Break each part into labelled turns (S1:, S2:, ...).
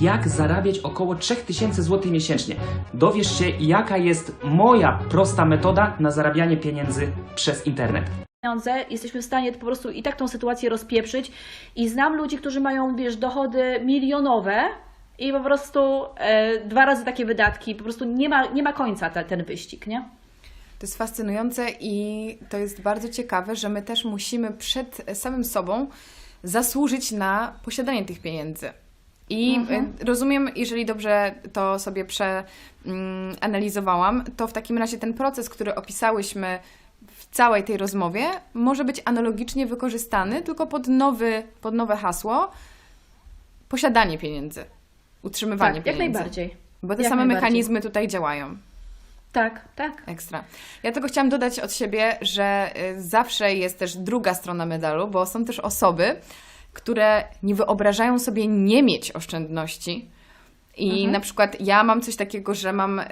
S1: jak zarabiać około 3000 zł miesięcznie. Dowiesz się, jaka jest moja prosta metoda na zarabianie pieniędzy przez internet.
S2: pieniądze, jesteśmy w stanie po prostu i tak tą sytuację rozpieprzyć. I znam ludzi, którzy mają, wiesz, dochody milionowe i po prostu e, dwa razy takie wydatki. Po prostu nie ma, nie ma końca te, ten wyścig, nie?
S3: To jest fascynujące i to jest bardzo ciekawe, że my też musimy przed samym sobą zasłużyć na posiadanie tych pieniędzy. I y, rozumiem, jeżeli dobrze to sobie przeanalizowałam, to w takim razie ten proces, który opisałyśmy w całej tej rozmowie, może być analogicznie wykorzystany, tylko pod, nowy, pod nowe hasło posiadanie pieniędzy, utrzymywanie
S2: Tak, jak
S3: pieniędzy.
S2: najbardziej.
S3: Bo te
S2: Jak
S3: same mechanizmy tutaj działają.
S2: Tak, tak.
S3: Ekstra. Ja tego chciałam dodać od siebie, że y, zawsze jest też druga strona medalu, bo są też osoby, które nie wyobrażają sobie nie mieć oszczędności. I na przykład ja mam coś takiego, że mam y,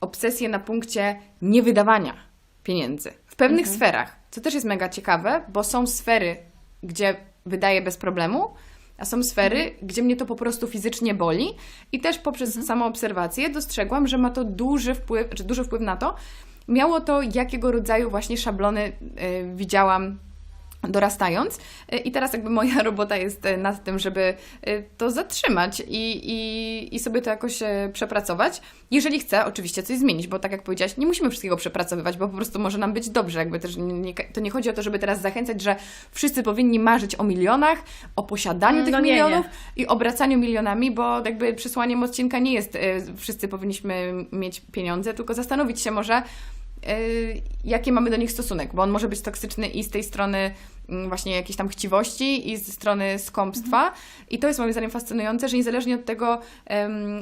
S3: obsesję na punkcie niewydawania pieniędzy w pewnych sferach, co też jest mega ciekawe, bo są sfery, gdzie wydaję bez problemu, a są sfery, gdzie mnie to po prostu fizycznie boli. I też poprzez samą obserwację dostrzegłam, że ma to duży wpływ, czy duży wpływ na to, miało to, jakiego rodzaju właśnie szablony y, widziałam dorastając. Y, I teraz jakby moja robota jest y, nad tym, żeby y, to zatrzymać i, i, i sobie to jakoś przepracować. Jeżeli chcę oczywiście coś zmienić, bo tak jak powiedziałaś, nie musimy wszystkiego przepracowywać, bo po prostu może nam być dobrze. Jakby też nie, nie, to nie chodzi o to, żeby teraz zachęcać, że wszyscy powinni marzyć o milionach, o posiadaniu
S2: Mm,
S3: tych
S2: no nie, nie.
S3: milionów i obracaniu milionami, bo jakby przesłaniem odcinka nie jest wszyscy powinniśmy mieć pieniądze, tylko zastanowić się może, jaki mamy do nich stosunek, bo on może być toksyczny i z tej strony mm, właśnie jakiejś tam chciwości i ze strony skąpstwa. I to jest moim zdaniem fascynujące, że niezależnie od tego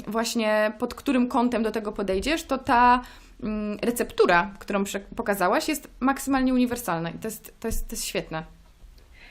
S3: właśnie pod którym kątem do tego podejdziesz, to ta mm, receptura, którą pokazałaś jest maksymalnie uniwersalna i to jest, to jest, to jest świetne.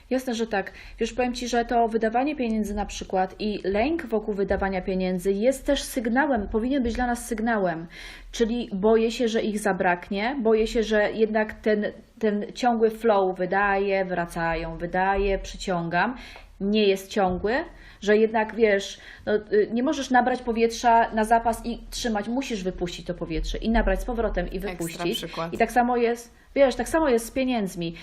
S2: Jasne, że tak. Wiesz, powiem Ci, że to wydawanie pieniędzy na przykład i lęk wokół wydawania pieniędzy jest też sygnałem, powinien być dla nas sygnałem. Czyli boję się, że ich zabraknie, boję się, że jednak ten, ten ciągły flow wydaje, wracają, wydaje, przyciągam, nie jest ciągły, że jednak wiesz, no, y, nie możesz nabrać powietrza na zapas i trzymać, musisz wypuścić to powietrze i nabrać z powrotem i wypuścić. I tak samo jest, wiesz, tak samo jest z pieniędzmi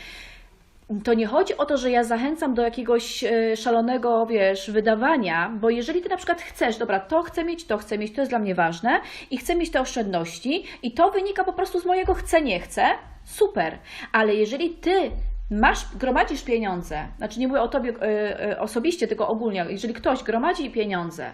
S2: to nie chodzi o to, że ja zachęcam do jakiegoś e, szalonego, wiesz, wydawania, bo jeżeli ty na przykład chcesz, dobra, to chcę mieć, to chcę mieć, to jest dla mnie ważne i chcę mieć te oszczędności i to wynika po prostu z mojego chcę, nie chcę, super, ale jeżeli ty masz, gromadzisz pieniądze, znaczy nie mówię o tobie e, e, osobiście, tylko ogólnie, jeżeli ktoś gromadzi pieniądze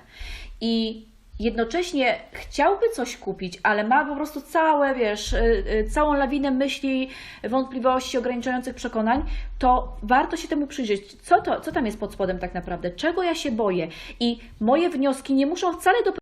S2: i jednocześnie chciałby coś kupić, ale ma po prostu całe, wiesz, y, y, całą lawinę myśli, wątpliwości, ograniczających przekonań, to warto się temu przyjrzeć. Co, to, co tam jest pod spodem tak naprawdę? Czego ja się boję? I moje wnioski nie muszą wcale do